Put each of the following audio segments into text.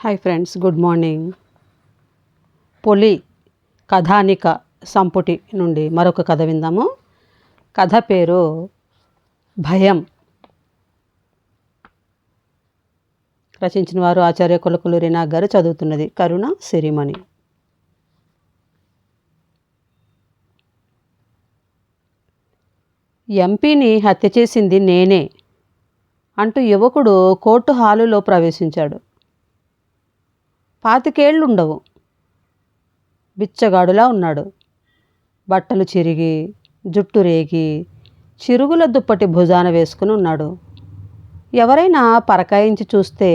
Hi friends good morning పొలి కథానిక సంపుటి నుండి మరొక కథ విందాము. కథ పేరు భయం. రచించిన వారు ఆచార్య కొలకులు రీనా గారు చదువుతున్నది కరుణ సిరిమణి. ఎంపీని హత్య చేసింది నేనే అంటూ యువకుడు కోర్టు హాలులో ప్రవేశించాడు. పాతికేళ్ళుండవు బిచ్చగాడులా ఉన్నాడు. బట్టలు చిరిగి జుట్టు రేగి చిరుగుల దుప్పటి భుజాన వేసుకుని ఉన్నాడు. ఎవరైనా పరకాయించి చూస్తే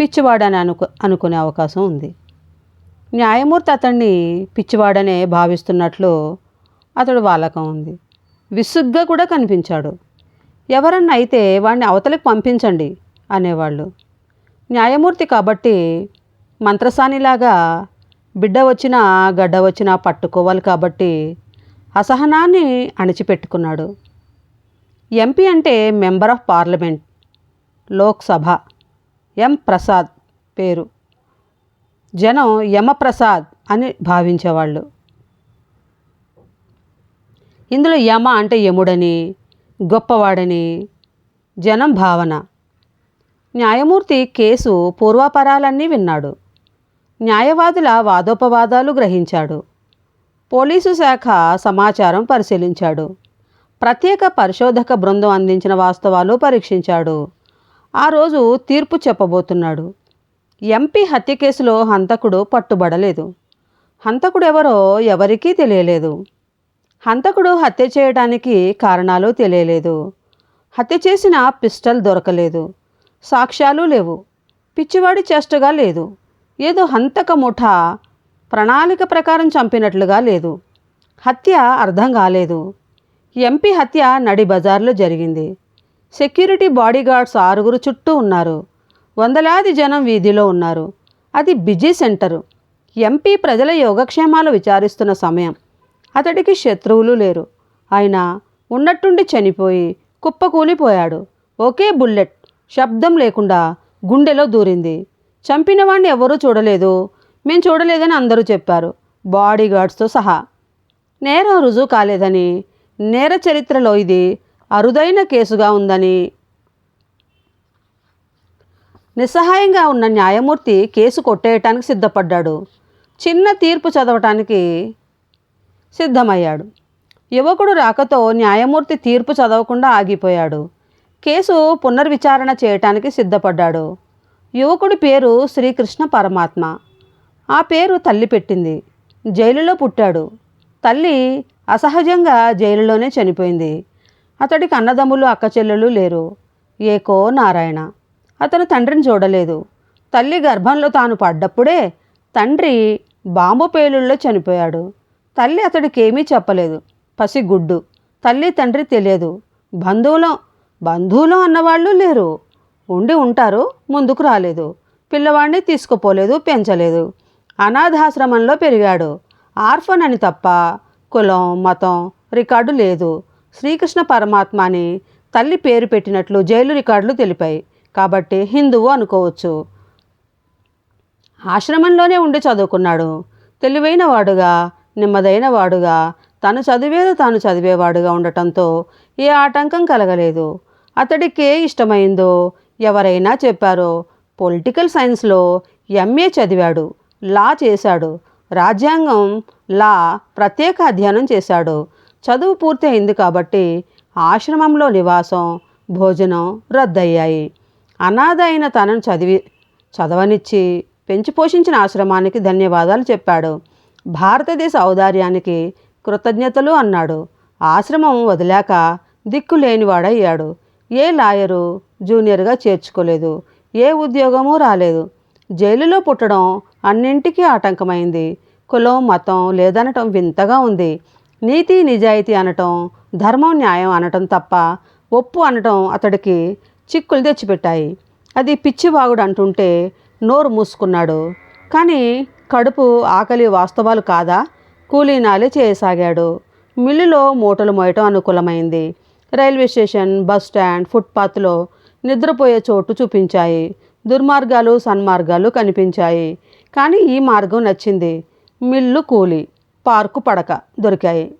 పిచ్చివాడని అనుకు అనుకునే అవకాశం ఉంది. న్యాయమూర్తి అతన్ని పిచ్చివాడనే భావిస్తున్నట్లు అతడు వాలకం ఉంది. విసుగ్గా కూడా కనిపించాడు. ఎవరన్నా అయితే వాడిని అవతలికి పంపించండి అనేవాళ్ళు. న్యాయమూర్తి కాబట్టి మంత్రసానిలాగా బిడ్డ వచ్చినా గడ్డ వచ్చినా పట్టుకోవాలి కాబట్టి అసహనాన్ని అణిచిపెట్టుకున్నాడు. ఎంపీ అంటే member of parliament Lok Sabha M Prasad పేరు. జనం యమప్రసాద్ అని భావించేవాళ్ళు. ఇందులో యమ అంటే యముడని గొప్పవాడని జనం భావన. న్యాయమూర్తి కేసు పూర్వాపరాలన్నీ విన్నాడు. న్యాయవాదుల వాదోపవాదాలు గ్రహించాడు. పోలీసు శాఖ సమాచారం పరిశీలించాడు. ప్రత్యేక పరిశోధక బృందం అందించిన వాస్తవాలు పరీక్షించాడు. ఆ రోజు తీర్పు చెప్పబోతున్నాడు. ఎంపీ హత్య కేసులో హంతకుడు పట్టుబడలేదు. హంతకుడు ఎవరో ఎవరికీ తెలియలేదు. హంతకుడు హత్య చేయడానికి కారణాలు తెలియలేదు. హత్య చేసిన పిస్టల్ దొరకలేదు. సాక్ష్యాలు లేవు. పిచ్చివాడి చేష్టగా లేదు. ఏదో హంతక ముఠా ప్రణాళిక ప్రకారం చంపినట్లుగా లేదు. హత్య అర్థం కాలేదు. ఎంపీ హత్య నడి బజార్లో జరిగింది. సెక్యూరిటీ బాడీగార్డ్స్ ఆరుగురు చుట్టూ ఉన్నారు. వందలాది జనం వీధిలో ఉన్నారు. అది బిజీ సెంటరు. ఎంపీ ప్రజల యోగక్షేమాలు విచారిస్తున్న సమయం. అతడికి శత్రువులు లేరు. ఆయన ఉన్నట్టుండి చనిపోయి కుప్పకూలిపోయాడు. ఒకే బుల్లెట్. శబ్దం లేకుండా గుండెలో దూరింది. చంపిన వాడిని ఎవరూ చూడలేదు. మేము చూడలేదని అందరూ చెప్పారు. బాడీ గార్డ్స్తో సహా. నేరం రుజువు కాలేదని నేర చరిత్రలో ఇది అరుదైన కేసుగా ఉందని. నిస్సహాయంగా ఉన్న న్యాయమూర్తి కేసు కొట్టేయటానికి సిద్ధపడ్డాడు. చిన్న తీర్పు చదవటానికి సిద్ధమయ్యాడు. యువకుడు రాకతో న్యాయమూర్తి తీర్పు చదవకుండా ఆగిపోయాడు. కేసు పునర్విచారణ చేయటానికి సిద్ధపడ్డాడు. యువకుడి పేరు శ్రీకృష్ణ పరమాత్మ. ఆ పేరు తల్లి పెట్టింది. జైలులో పుట్టాడు. తల్లి అసహజంగా జైలులోనే చనిపోయింది. అతడికి అన్నదమ్ములు అక్కచెల్లెలు లేరు. ఏకో నారాయణ. అతను తండ్రిని చూడలేదు. తల్లి గర్భంలో తాను పడ్డప్పుడే తండ్రి బాంబు పేలుల్లో చనిపోయాడు. తల్లి అతడికి ఏమీ చెప్పలేదు. పసిగుడ్డు. తల్లి తండ్రి తెలియదు. బంధువులం బంధువులు అన్నవాళ్ళు లేరు. ఉండి ఉంటారు ముందుకు రాలేదు. పిల్లవాడిని తీసుకుపోలేదు పెంచలేదు. అనాథాశ్రమంలో పెరిగాడు. ఆర్ఫన్ అని తప్ప కులం మతం రికార్డు లేదు. శ్రీకృష్ణ పరమాత్మ అని తల్లి పేరు పెట్టినట్లు జైలు రికార్డులు తెలిపాయి. కాబట్టి హిందువు అనుకోవచ్చు. ఆశ్రమంలోనే ఉండి చదువుకున్నాడు. తెలివైన వాడుగా నెమ్మదైన వాడుగా తను చదివేది తాను చదివేవాడుగా ఉండటంతో ఏ ఆటంకం కలగలేదు. అతడికి ఏ ఇష్టమైందో ఎవరైనా చెప్పారో పొలిటికల్ సైన్స్లో ఎంఏ చదివాడు లా చేశాడు రాజ్యాంగం లా ప్రత్యేక అధ్యయనం చేశాడు. చదువు పూర్తి అయింది కాబట్టి ఆశ్రమంలో నివాసం భోజనం రద్దయ్యాయి. అనాథ అయిన తనను చదివి చదవనిచ్చి పెంచి పోషించిన ఆశ్రమానికి ధన్యవాదాలు చెప్పాడు. భారతదేశ ఔదార్యానికి కృతజ్ఞతలు అన్నాడు. ఆశ్రమం వదిలాక దిక్కు లేనివాడయ్యాడు ఏ లాయరు? జూనియర్గా చేర్చుకోలేదు. ఏ ఉద్యోగమూ రాలేదు. జైలులో పుట్టడం అన్నింటికీ ఆటంకమైంది. కులం మతం లేదనటం వింతగా ఉంది. నీతి నిజాయితీ అనటం ధర్మం న్యాయం అనటం తప్ప ఒప్పు అనటం అతడికి చిక్కులు తెచ్చిపెట్టాయి. అది పిచ్చివాగుడు అంటుంటే నోరు మూసుకున్నాడు. కానీ కడుపు ఆకలి వాస్తవాలు కాదా? కూలీనాలే చేయసాగాడు. మిల్లులో మూటలు మోయటం అనుకూలమైంది. రైల్వే స్టేషన్ బస్ స్టాండ్ ఫుట్పాత్లో నిద్రపోయే చోటు చూపించాయి. దుర్మార్గాలు సన్మార్గాలు కనిపించాయి. కానీ ఈ మార్గం నచ్చింది. మిల్లు కూలి పార్కు పడక దొరికాయి.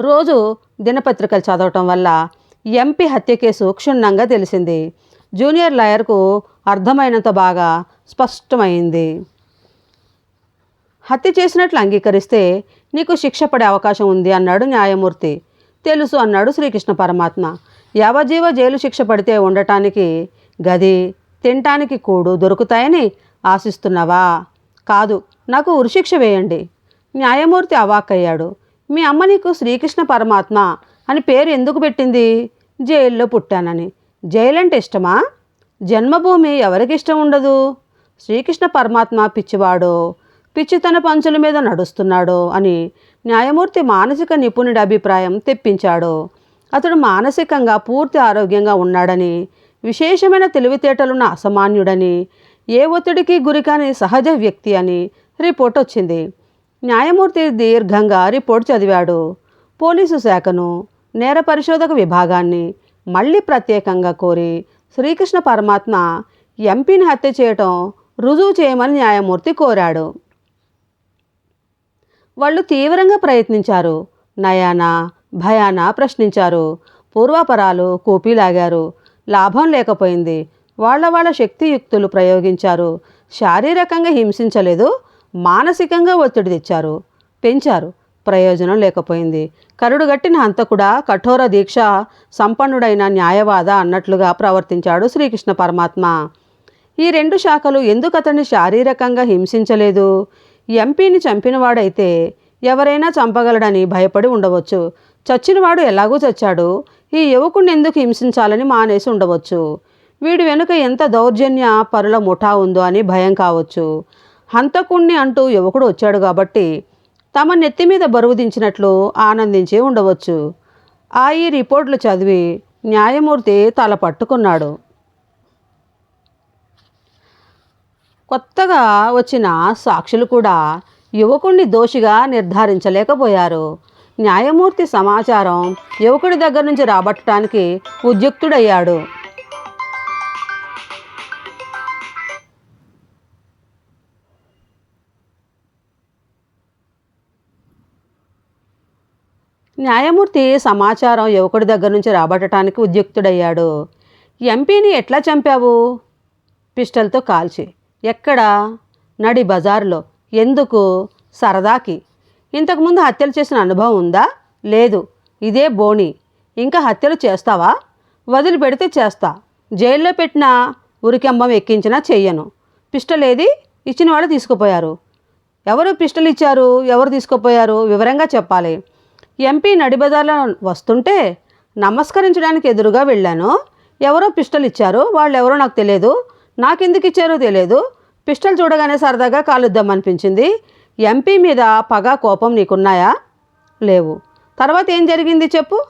రోజు దినపత్రికలు చదవటం వల్ల ఎంపీ హత్య కేసు క్షుణ్ణంగా తెలిసింది. జూనియర్ లాయర్కు అర్థమైనంత బాగా స్పష్టమైంది. హత్య చేసినట్లు అంగీకరిస్తే నీకు శిక్ష పడే అవకాశం ఉంది అన్నాడు న్యాయమూర్తి. తెలుసు అన్నాడు శ్రీకృష్ణ పరమాత్మ. యావజీవ జైలు శిక్ష పడితే ఉండటానికి గది తినటానికి కూడు దొరుకుతాయని ఆశిస్తున్నావా? కాదు నాకు ఉరిశిక్ష వేయండి. న్యాయమూర్తి అవాక్కయ్యాడు. మీ అమ్మ నీకు శ్రీకృష్ణ పరమాత్మ అని పేరు ఎందుకు పెట్టింది? జైల్లో పుట్టానని. జైలు అంటే ఇష్టమా? జన్మభూమి ఎవరికి ఇష్టం ఉండదు? శ్రీకృష్ణ పరమాత్మ పిచ్చివాడో పిచ్చితన పంచుల మీద నడుస్తున్నాడో అని న్యాయమూర్తి మానసిక నిపుణుడి అభిప్రాయం తెప్పించాడు. అతడు మానసికంగా పూర్తి ఆరోగ్యంగా ఉన్నాడని విశేషమైన తెలివితేటలున్న అసామాన్యుడని ఏ ఒత్తిడికి గురికాని సహజ వ్యక్తి అని రిపోర్ట్ వచ్చింది. న్యాయమూర్తి దీర్ఘంగా రిపోర్ట్ చదివాడు. పోలీసు శాఖను నేర పరిశోధక విభాగాన్ని మళ్ళీ ప్రత్యేకంగా కోరి శ్రీకృష్ణ పరమాత్మ ఎంపీని హత్య చేయటం రుజువు చేయమని న్యాయమూర్తి కోరాడు. వాళ్ళు తీవ్రంగా ప్రయత్నించారు. నయానా భయాన ప్రశ్నించారు. పూర్వాపరాలు కూపీలాగారు. లాభం లేకపోయింది. వాళ్ళ వాళ్ళ శక్తియుక్తులు ప్రయోగించారు. శారీరకంగా హింసించలేదు. మానసికంగా ఒత్తిడి తెచ్చారు. పెంచారు. ప్రయోజనం లేకపోయింది. కరుడుగట్టిన హంతకుడా కఠోర దీక్ష సంపన్నుడైన న్యాయవాద అన్నట్లుగా ప్రవర్తించాడు శ్రీకృష్ణ పరమాత్మ. ఈ రెండు శాఖలు ఎందుకు అతన్ని శారీరకంగా హింసించలేదు? ఎంపీని చంపినవాడైతే ఎవరైనా చంపగలడని భయపడి ఉండవచ్చు. చచ్చినవాడు ఎలాగూ చచ్చాడు. ఈ యువకుణ్ణి ఎందుకు హింసించాలని మానేసి ఉండవచ్చు. వీడి వెనుక ఎంత దౌర్జన్య పరుల ముఠా ఉందో అని భయం కావచ్చు. హంతకుణ్ణి అంటూ యువకుడు వచ్చాడు కాబట్టి తమ నెత్తి మీద బరువు దించినట్లు ఆనందించి ఉండవచ్చు. ఆ ఈ రిపోర్ట్లు చదివి న్యాయమూర్తి తల పట్టుకున్నాడు. కొత్తగా వచ్చిన సాక్షులు కూడా యువకుణ్ణి దోషిగా నిర్ధారించలేకపోయారు. న్యాయమూర్తి సమాచారం యువకుడి దగ్గర నుంచి రాబట్టడానికి ఉద్యుక్తుడయ్యాడు. న్యాయమూర్తి సమాచారం యువకుడి దగ్గర నుంచి రాబట్టడానికి ఉద్యుక్తుడయ్యాడు. ఎంపీని ఎట్లా చంపావు? పిస్టల్తో కాల్చి. ఎక్కడ? నడి బజార్లో. ఎందుకు? సరదాకి. ఇంతకుముందు హత్యలు చేసిన అనుభవం ఉందా? లేదు. ఇదే బోణి ఇంకా హత్యలు చేస్తావా? వదిలిపెడితే చేస్తా. జైల్లో పెట్టిన ఉరికంబం ఎక్కించినా చెయ్యను. పిస్టల్ ఏది ఇచ్చిన వాళ్ళు తీసుకుపోయారు. ఎవరు పిస్టల్ ఇచ్చారు ఎవరు తీసుకుపోయారు? వివరంగా చెప్పాలి. ఎంపీ నడిబజార్లో వస్తుంటే నమస్కరించడానికి ఎదురుగా వెళ్ళాను. ఎవరో పిస్టల్ ఇచ్చారు వాళ్ళు ఎవరో నాకు తెలియదు. నాకెందుకు ఇచ్చారో తెలియదు. పిస్టల్ చూడగానే సరదాగా కాలుద్దాం అనిపించింది ఎంపీ మీద పగ కోపం నీకున్నాయా? లేవు. తర్వాత ఏం జరిగింది చెప్పు.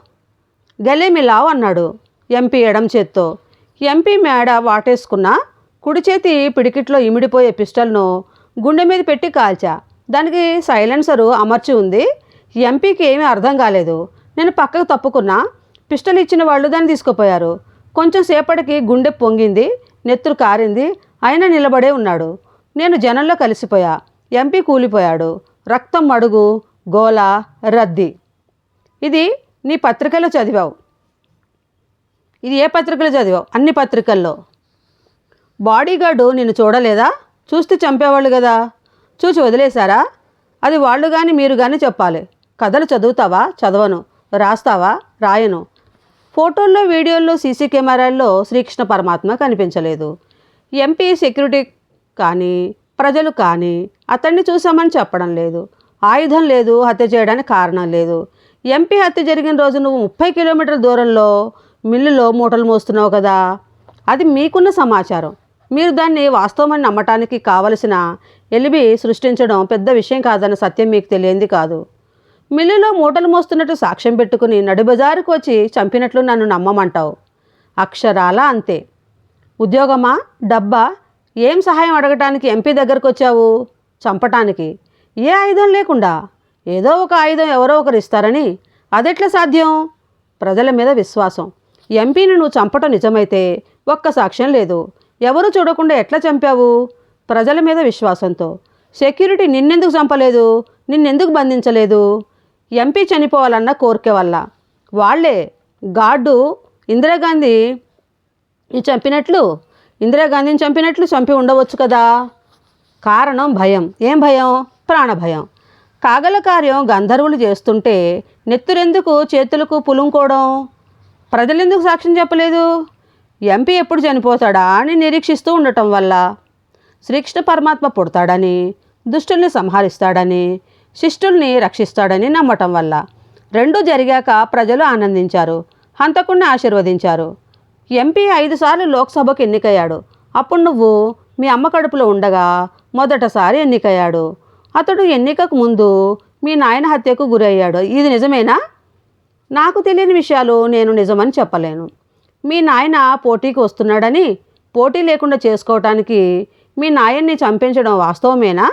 గలేమిలావ్ అన్నాడు ఎంపీ ఎడం చేత్తో. ఎంపీ మేడ వాటేసుకున్న కుడి చేతి పిడికిట్లో ఇమిడిపోయే పిస్టల్ను గుండె మీద పెట్టి కాల్చా. దానికి సైలెన్సరు అమర్చి ఉంది. ఎంపీకి ఏమీ అర్థం కాలేదు. నేను పక్కకు తప్పుకున్నా. పిస్టల్ ఇచ్చిన వాళ్ళు దాన్ని తీసుకుపోయారు. కొంచెం సేపటికి గుండె పొంగింది నెత్తురు కారింది. అయినా నిలబడే ఉన్నాడు. నేను జనంలో కలిసిపోయా. ఎంపీ కూలిపోయాడు. రక్తం మడుగు గోల రద్దీ. ఇది నీ పత్రికలో చదివావు. ఇది ఏ పత్రికలో చదివావు? అన్ని పత్రికల్లో. బాడీగార్డు నిన్ను చూడలేదా? చూస్తే చంపేవాళ్ళు కదా. చూసి వదిలేశారా? అది వాళ్ళు కానీ మీరు కానీ చెప్పాలి. కథలు చదువుతావా? చదవను. రాస్తావా? రాయను. ఫోటోల్లో వీడియోల్లో సీసీ కెమెరాల్లో శ్రీకృష్ణ పరమాత్మ కనిపించలేదు. ఎంపీ సెక్యూరిటీ కానీ ప్రజలు కానీ అతన్ని చూసామని చెప్పడం లేదు. ఆయుధం లేదు హత్య చేయడానికి కారణం లేదు. ఎంపీ హత్య జరిగిన రోజు నువ్వు ముప్పై కిలోమీటర్ల దూరంలో మిల్లులో మూటలు మోస్తున్నావు కదా. అది మీకున్న సమాచారం. మీరు దాన్ని వాస్తవమని నమ్మటానికి కావలసిన ఎలిబి సృష్టించడం పెద్ద విషయం కాదన్న సత్యం మీకు తెలియంది కాదు. మిల్లులో మూటలు మోస్తున్నట్టు సాక్ష్యం పెట్టుకుని నడుబజారుకు వచ్చి చంపినట్లు నన్ను నమ్మమంటావు. అక్షరాల అంతే. ఉద్యోగమా? డబ్బా? ఏం సహాయం అడగటానికి ఎంపీ దగ్గరకు వచ్చావు? చంపటానికి ఏ ఆయుధం లేకుండా ఏదో ఒక ఆయుధం ఎవరో ఒకరు ఇస్తారని అదెట్లా సాధ్యం? ప్రజల మీద విశ్వాసం. ఎంపీని నువ్వు చంపటం నిజమైతే ఒక్క సాక్ష్యం లేదు. ఎవరు చూడకుండా ఎట్లా చంపావు? ప్రజల మీద విశ్వాసంతో. సెక్యూరిటీ నిన్నెందుకు చంపలేదు? నిన్నెందుకు బంధించలేదు? ఎంపీ చనిపోవాలన్న కోరిక వల్ల. వాళ్ళే గార్డు ఇందిరాగాంధీ చంపినట్లు ఇందిరాగాంధీని చంపినట్లు చంపి ఉండవచ్చు కదా? కారణం భయం. ఏం భయం? ప్రాణభయం. కాగల కార్యం గంధర్వులు చేస్తుంటే నెత్తురెందుకు చేతులకు పులుంకోవడం ప్రజలెందుకు సాక్ష్యం చెప్పలేదు? ఎంపీ ఎప్పుడు చనిపోతాడా అని నిరీక్షిస్తూ ఉండటం వల్ల శ్రీకృష్ణ పరమాత్మ పుడతాడని దుష్టుల్ని సంహరిస్తాడని శిష్టుల్ని రక్షిస్తాడని నమ్మటం వల్ల రెండు జరిగాక ప్రజలు ఆనందించారు హంతకుణ్ణి ఆశీర్వదించారు. ఎంపీ ఐదుసార్లు లోక్సభకు ఎన్నికయ్యాడు. అప్పుడు నువ్వు మీ అమ్మ కడుపులో ఉండగా మొదటసారి ఎన్నికయ్యాడు. అతడు ఎన్నికకు ముందు మీ నాయన హత్యకు గురయ్యాడు. ఇది నిజమేనా? నాకు తెలియని విషయాలు నేను నిజమని చెప్పలేను. మీ నాయన పోటీకి వస్తున్నాడని పోటీ లేకుండా చేసుకోవటానికి మీ నాయన్ని చంపించడం వాస్తవమేనా?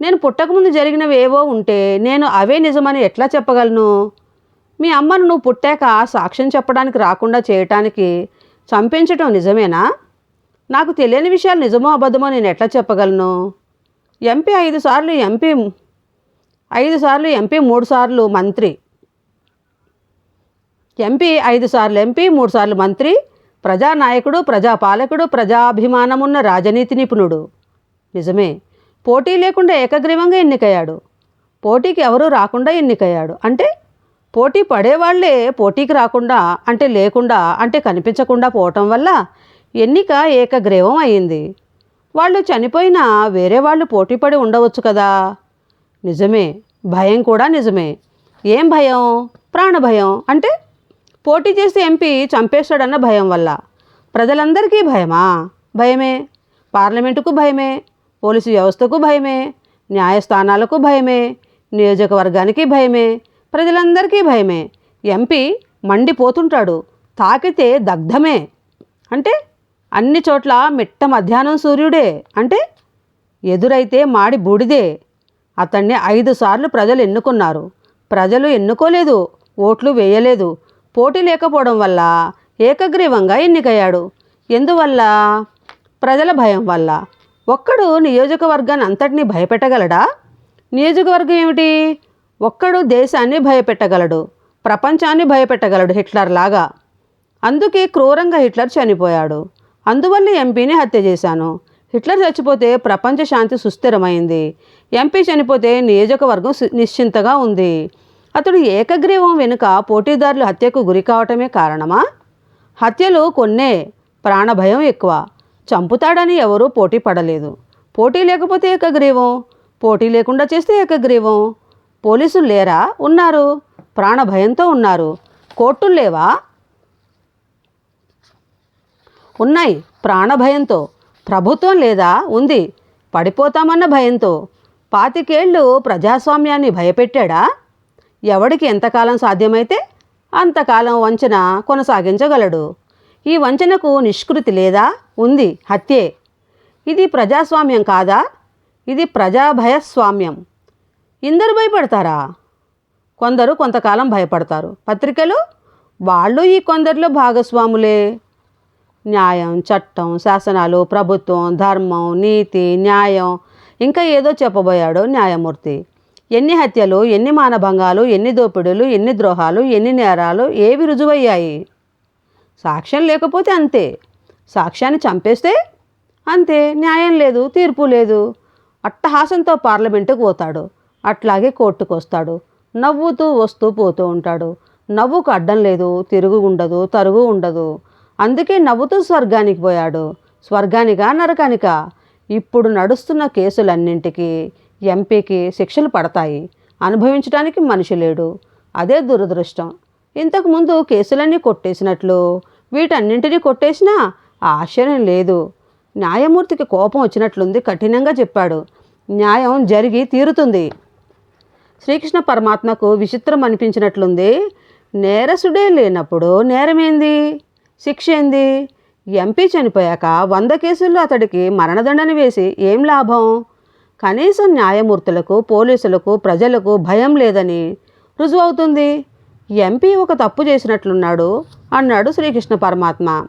నేను పుట్టకముందు జరిగినవి ఏవో ఉంటే నేను అవే నిజమని ఎట్లా చెప్పగలను? మీ అమ్మను నువ్వు పుట్టాక సాక్ష్యం చెప్పడానికి రాకుండా చేయటానికి చంపించటం నిజమేనా? నాకు తెలియని విషయాలు నిజమో అబద్ధమో నేను ఎట్లా చెప్పగలను? ఎంపీ ఐదు సార్లు ఎంపీ ఐదు సార్లు ఎంపీ మూడు సార్లు మంత్రి. ఎంపీ ఐదు సార్లు ఎంపీ మూడు సార్లు మంత్రి ప్రజానాయకుడు ప్రజాపాలకుడు ప్రజాభిమానమున్న రాజనీతి నిపుణుడు. నిజమే. పోటీ లేకుండా ఏకగ్రీవంగా ఎన్నికయ్యాడు. పోటీకి ఎవరూ రాకుండా ఎన్నికయ్యాడు. అంటే పోటీ పడేవాళ్ళే పోటీకి రాకుండా అంటే లేకుండా అంటే కనిపించకుండా పోవటం వల్ల ఎన్నిక ఏకగ్రీవం అయింది. వాళ్ళు చనిపోయినా వేరే వాళ్ళు పోటీపడి ఉండవచ్చు కదా. నిజమే భయం కూడా నిజమే. ఏం భయం? ప్రాణభయం అంటే పోటీ చేసి ఎంపీ చంపేస్తాడన్న భయం వల్ల. ప్రజలందరికీ భయమా? భయమే. పార్లమెంటుకు భయమే. పోలీసు వ్యవస్థకు భయమే. న్యాయస్థానాలకు భయమే. నియోజకవర్గానికి భయమే. ప్రజలందరికీ భయమే. ఎంపీ మండిపోతుంటాడు. తాకితే దగ్ధమే. అంటే అన్ని చోట్ల మిట్ట మధ్యాహ్నం సూర్యుడే. అంటే ఎదురైతే మాడి బూడిదే. అతన్ని ఐదు సార్లు ప్రజలు ఎన్నుకున్నారు. ప్రజలు ఎన్నుకోలేదు ఓట్లు వేయలేదు. పోటీ లేకపోవడం వల్ల ఏకగ్రీవంగా ఎన్నికయ్యాడు. ఎందువల్ల? ప్రజల భయం వల్ల. ఒక్కడు నియోజకవర్గాన్ని అంతటినీ భయపెట్టగలడా? నియోజకవర్గం ఏమిటి? ఒక్కడు దేశాన్ని భయపెట్టగలడు ప్రపంచాన్ని భయపెట్టగలడు హిట్లర్ లాగా అందుకే క్రూరంగా హిట్లర్ చనిపోయాడు. అందువల్ల ఎంపీని హత్య చేశాను. హిట్లర్ చచ్చిపోతే ప్రపంచ శాంతి సుస్థిరమైంది. ఎంపీ చనిపోతే నియోజకవర్గం నిశ్చింతగా ఉంది. అతడు ఏకగ్రీవం వెనుక పోటీదారులు హత్యకు గురి కావటమే కారణమా? హత్యలు కొన్నే ప్రాణభయం ఎక్కువ. చంపుతాడని ఎవరూ పోటీ పడలేదు. పోటీ లేకపోతే ఏకగ్రీవం? పోటీ లేకుండా చేస్తే ఏకగ్రీవం? పోలీసులు లేరా? ఉన్నారు. ప్రాణభయంతో ఉన్నారు. కోర్టులు లేవా? ఉన్నాయి. ప్రాణభయంతో. ప్రభుత్వం లేదా? ఉంది. పడిపోతామన్న భయంతో. పాతికేళ్ళు ప్రజాస్వామ్యాన్ని భయపెట్టాడా? ఎవడికి ఎంతకాలం సాధ్యమైతే అంతకాలం వంచన కొనసాగించగలడు. ఈ వంచనకు నిష్కృతి లేదా? ఉంది. హత్యే. ఇది ప్రజాస్వామ్యం కాదా? ఇది ప్రజాభయస్వామ్యం. ఇందరు భయపడతారా? కొందరు కొంతకాలం భయపడతారు. పత్రికలు? వాళ్ళు ఈ కొందరిలో భాగస్వాములే. న్యాయం చట్టం శాసనాలు ప్రభుత్వం ధర్మం నీతి న్యాయం. ఇంకా ఏదో చెప్పబోయాడు న్యాయమూర్తి. ఎన్ని హత్యలు ఎన్ని మానభంగాలు ఎన్ని దోపిడీలు ఎన్ని ద్రోహాలు ఎన్ని నేరాలు ఏవి రుజువయ్యాయి? సాక్ష్యం లేకపోతే అంతే. సాక్ష్యాన్ని చంపేస్తే అంతే. న్యాయం లేదు తీర్పు లేదు. అట్టహాసంతో పార్లమెంటుకు పోతాడు. అట్లాగే కోర్టుకు వస్తాడు నవ్వుతూ వస్తూ పోతూ ఉంటాడు. నవ్వుకు అడ్డం లేదు తిరుగు ఉండదు తరుగు ఉండదు. అందుకే నవ్వుతూ స్వర్గానికి పోయాడు. స్వర్గానికా నరకానికా? ఇప్పుడు నడుస్తున్న కేసులన్నింటికీ ఎంపీకి శిక్షలు పడతాయి. అనుభవించడానికి మనిషి లేడు. అదే దురదృష్టం. ఇంతకుముందు కేసులన్నీ కొట్టేసినట్లు వీటన్నింటినీ కొట్టేసినా ఆశ్చర్యం లేదు. న్యాయమూర్తికి కోపం వచ్చినట్లుంది కఠినంగా చెప్పాడు. న్యాయం జరిగి తీరుతుంది. శ్రీకృష్ణ పరమాత్మకు విచిత్రం అనిపించినట్లుంది నేరసుడే లేనప్పుడు నేరమేంది? శిక్ష ఏంది? ఎంపీ చనిపోయాక వంద కేసుల్లో అతడికి మరణదండన వేసి ఏం లాభం? కనీసం న్యాయమూర్తులకు పోలీసులకు ప్రజలకు భయం లేదని రుజువవుతుంది. ఎంపీ ఒక తప్పు చేసినట్లున్నాడు అన్నాడు శ్రీకృష్ణ పరమాత్మ.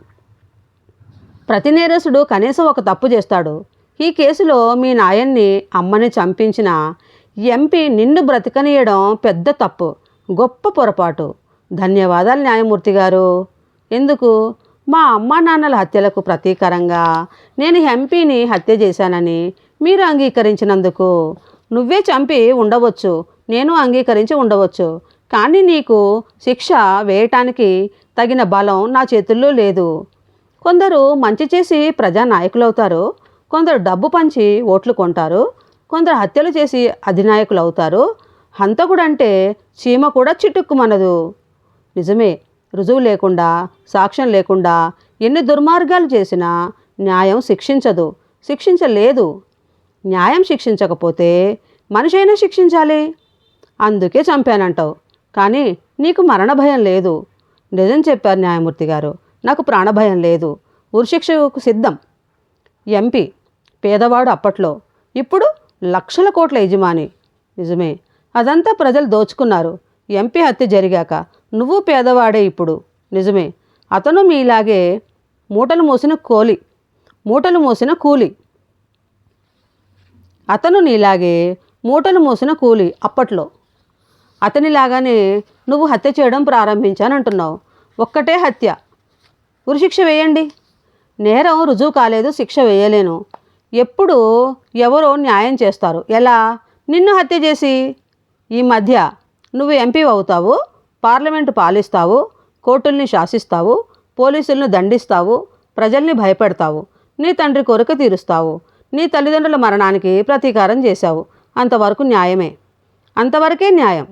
ప్రతి నేరసుడు కనీసం ఒక తప్పు చేస్తాడు. ఈ కేసులో మీ నాయన్ని అమ్మని చంపించిన ఎంపీ నిన్ను బ్రతికనీయడం పెద్ద తప్పు గొప్ప పొరపాటు. ధన్యవాదాలు న్యాయమూర్తి గారు. ఎందుకు? మా అమ్మా నాన్నల హత్యలకు ప్రతీకారంగా నేను ఎంపీని హత్య చేశానని మీరు అంగీకరించినందుకు నువ్వే చంపి ఉండవచ్చు నేను అంగీకరించి ఉండవచ్చు. కానీ నీకు శిక్ష వేయటానికి తగిన బలం నా చేతుల్లో లేదు. కొందరు మంచి చేసి ప్రజానాయకులు కొందరు డబ్బు పంచి ఓట్లు కొంటారు కొందరు హత్యలు చేసి అధినాయకులు అవుతారు హంతకుడంటే చీమ కూడా చిటుక్కుమనదు. నిజమే రుజువు లేకుండా సాక్ష్యం లేకుండా ఎన్ని దుర్మార్గాలు చేసినా న్యాయం శిక్షించదు. శిక్షించలేదు. న్యాయం శిక్షించకపోతే మనిషైనా శిక్షించాలి. అందుకే చంపానంటావు. కానీ నీకు మరణ భయం లేదు. నిజం చెప్పారు న్యాయమూర్తి గారు. నాకు ప్రాణభయం లేదు. ఉరిశిక్షకు సిద్ధం. ఎంపీ పేదవాడు అప్పట్లో. ఇప్పుడు లక్షల కోట్ల యజమాని. నిజమే. అదంతా ప్రజలు దోచుకున్నారు. ఎంపీ హత్య జరిగాక నువ్వు పేదవాడే ఇప్పుడు. నిజమే. అతను మీలాగే మూటలు మోసిన కోలి మూటలు మోసిన కూలి. అతను నీలాగే మూటలు మోసిన కూలి అప్పట్లో. అతనిలాగానే నువ్వు హత్య చేయడం ప్రారంభించానంటున్నావు. ఒక్కటే హత్య. ఉరిశిక్ష వేయండి. నేరం రుజువు కాలేదు శిక్ష వేయలేను. ఎప్పుడు ఎవరో న్యాయం చేస్తారు. ఎలా? నిన్ను హత్య చేసి ఈ మధ్య నువ్వు ఎంపీ అవుతావు? పార్లమెంటు పాలిస్తావు కోర్టుల్ని శాసిస్తావు పోలీసులను దండిస్తావు ప్రజల్ని భయపెడతావు నీ తండ్రి కోరిక తీరుస్తావు నీ తల్లిదండ్రుల మరణానికి ప్రతీకారం చేశావు. అంతవరకు న్యాయమే. అంతవరకే న్యాయం.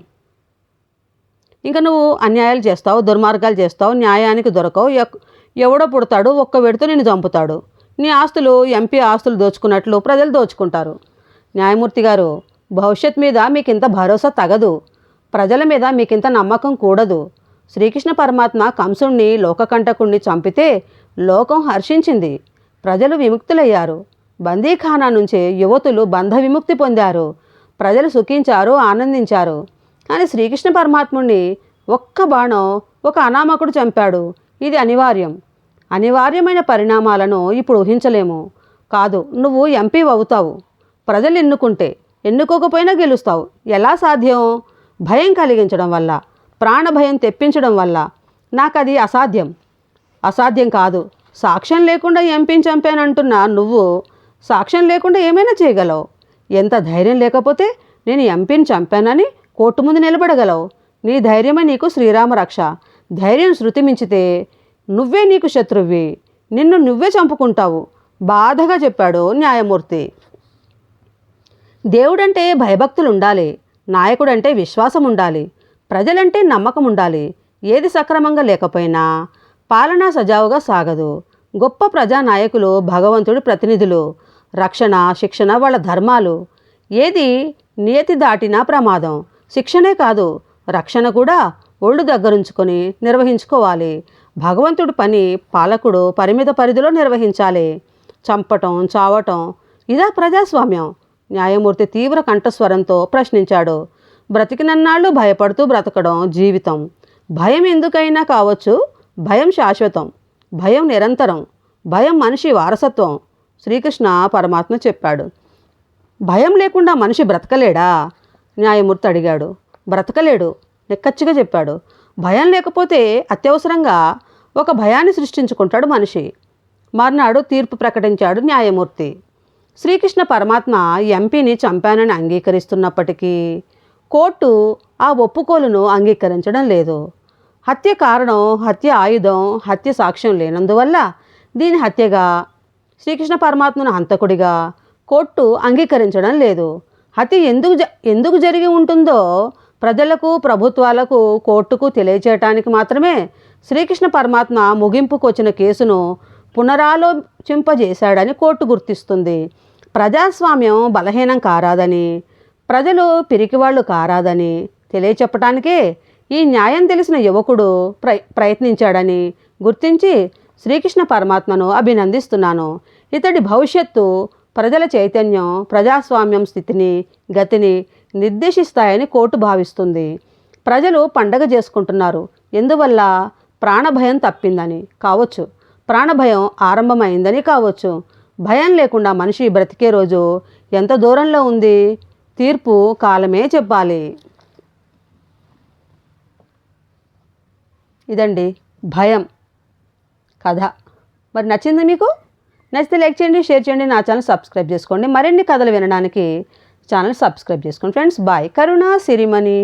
ఇంకా నువ్వు అన్యాయాలు చేస్తావు దుర్మార్గాలు చేస్తావు న్యాయానికి దొరకవు ఎక్- ఎవడో పుడతాడు ఒక్క వెడితో నిన్ను చంపుతాడు. నీ ఆస్తులు ఎంపీ ఆస్తులు దోచుకున్నట్లు ప్రజలు దోచుకుంటారు. న్యాయమూర్తి గారు భవిష్యత్ మీద మీకు ఇంత భరోసా తగదు. ప్రజల మీద మీకింత నమ్మకం కూడదు. శ్రీకృష్ణ పరమాత్మ కంసుణ్ణి లోకకంటకుణ్ణి చంపితే లోకం హర్షించింది. ప్రజలు విముక్తులయ్యారు. బందీఖానా నుంచే యువతులు బంధ విముక్తి పొందారు. ప్రజలు సుఖించారు ఆనందించారు. కానీ శ్రీకృష్ణ పరమాత్ముణ్ణి ఒక్క బాణం ఒక అనామకుడు చంపాడు. ఇది అనివార్యం. అనివార్యమైన పరిణామాలను ఇప్పుడు ఊహించలేము. కాదు నువ్వు ఎంపీ అవుతావు. ప్రజలు ఎన్నుకుంటే ఎన్నుకోకపోయినా గెలుస్తావు. ఎలా సాధ్యం? భయం కలిగించడం వల్ల ప్రాణభయం తెప్పించడం వల్ల నాకు అది అసాధ్యం. అసాధ్యం కాదు. సాక్ష్యం లేకుండా ఎంపీని చంపానంటున్నా నువ్వు సాక్ష్యం లేకుండా ఏమైనా చేయగలవు. ఎంత ధైర్యం లేకపోతే నేను ఎంపీని చంపానని కోర్టు ముందు నిలబడగలవు. నీ ధైర్యమే నీకు శ్రీరామ రక్ష. ధైర్యం శృతి మించితే నువ్వే నీకు శత్రువి నిన్ను నువ్వే చంపుకుంటావు. బాధగా చెప్పాడు న్యాయమూర్తి. దేవుడంటే భయభక్తులు ఉండాలి నాయకుడంటే విశ్వాసం ఉండాలి ప్రజలంటే నమ్మకం ఉండాలి ఏది సక్రమంగా లేకపోయినా పాలన సజావుగా సాగదు. గొప్ప ప్రజానాయకులు భగవంతుడి ప్రతినిధులు రక్షణ శిక్షణ వాళ్ళ ధర్మాలు. ఏది నియతి దాటినా ప్రమాదం. శిక్షణే కాదు రక్షణ కూడా ఒళ్ళు దగ్గరుంచుకొని నిర్వహించుకోవాలి. భగవంతుడి పని పాలకుడు పరిమిత పరిధిలో నిర్వహించాలి. చంపటం చావటం ఇదా ప్రజాస్వామ్యం. న్యాయమూర్తి తీవ్ర కంఠస్వరంతో ప్రశ్నించాడు. బ్రతికినన్నాళ్ళు భయపడుతూ బ్రతకడం జీవితం. భయం ఎందుకైనా కావచ్చు. భయం శాశ్వతం. భయం నిరంతరం. భయం మనిషి వారసత్వం. శ్రీకృష్ణ పరమాత్మ చెప్పాడు. భయం లేకుండా మనిషి బ్రతకలేడా? న్యాయమూర్తి అడిగాడు. బ్రతకలేడు. నిక్కచ్చిగా చెప్పాడు. భయం లేకపోతే అత్యవసరంగా ఒక భయాన్ని సృష్టించుకుంటాడు మనిషి. మర్నాడు తీర్పు ప్రకటించాడు న్యాయమూర్తి. శ్రీకృష్ణ పరమాత్మ ఎంపీని చంపానని అంగీకరిస్తున్నప్పటికీ కోర్టు ఆ ఒప్పుకోలును అంగీకరించడం లేదు. హత్య కారణం హత్య ఆయుధం హత్య సాక్ష్యం లేనందువల్ల దీని హత్యగా శ్రీకృష్ణ పరమాత్మను హంతకుడిగా కోర్టు అంగీకరించడం లేదు. హత్య ఎందుకు జ ఎందుకు జరిగి ఉంటుందో ప్రజలకు ప్రభుత్వాలకు కోర్టుకు తెలియచేయటానికి మాత్రమే శ్రీకృష్ణ పరమాత్మ ముగింపుకు వచ్చిన కేసును పునరాలోచింపజేశాడని కోర్టు గుర్తిస్తుంది. ప్రజాస్వామ్యం బలహీనం కారాదని ప్రజలు పిరికివాళ్ళు కారాదని తెలియచెప్పటానికే ఈ న్యాయం తెలిసిన యువకుడు ప్ర ప్రయత్నించాడని గుర్తించి శ్రీకృష్ణ పరమాత్మను అభినందిస్తున్నాను. ఇతడి భవిష్యత్తు ప్రజల చైతన్యం ప్రజాస్వామ్యం స్థితిని గతిని నిర్దేశిస్తాయని కోర్టు భావిస్తుంది. ప్రజలు పండగ చేసుకుంటున్నారు. ఎందువల్ల ప్రాణభయం తప్పిందని కావచ్చు. ప్రాణభయం ఆరంభమైందని కావచ్చు. భయం లేకుండా మనిషి బ్రతికే రోజు ఎంత దూరంలో ఉంది? తీర్పు కాలమే చెప్పాలి. ఇదండి భయం కథ. మరి నచ్చింది మీకు? నచ్చితే లైక్ చేయండి షేర్ చేయండి నా ఛానల్ సబ్స్క్రైబ్ చేసుకోండి. మరిన్ని కథలు వినడానికి ఛానల్ సబ్స్క్రైబ్ చేసుకోండి. Friends bye. కరుణ సిరిమణి.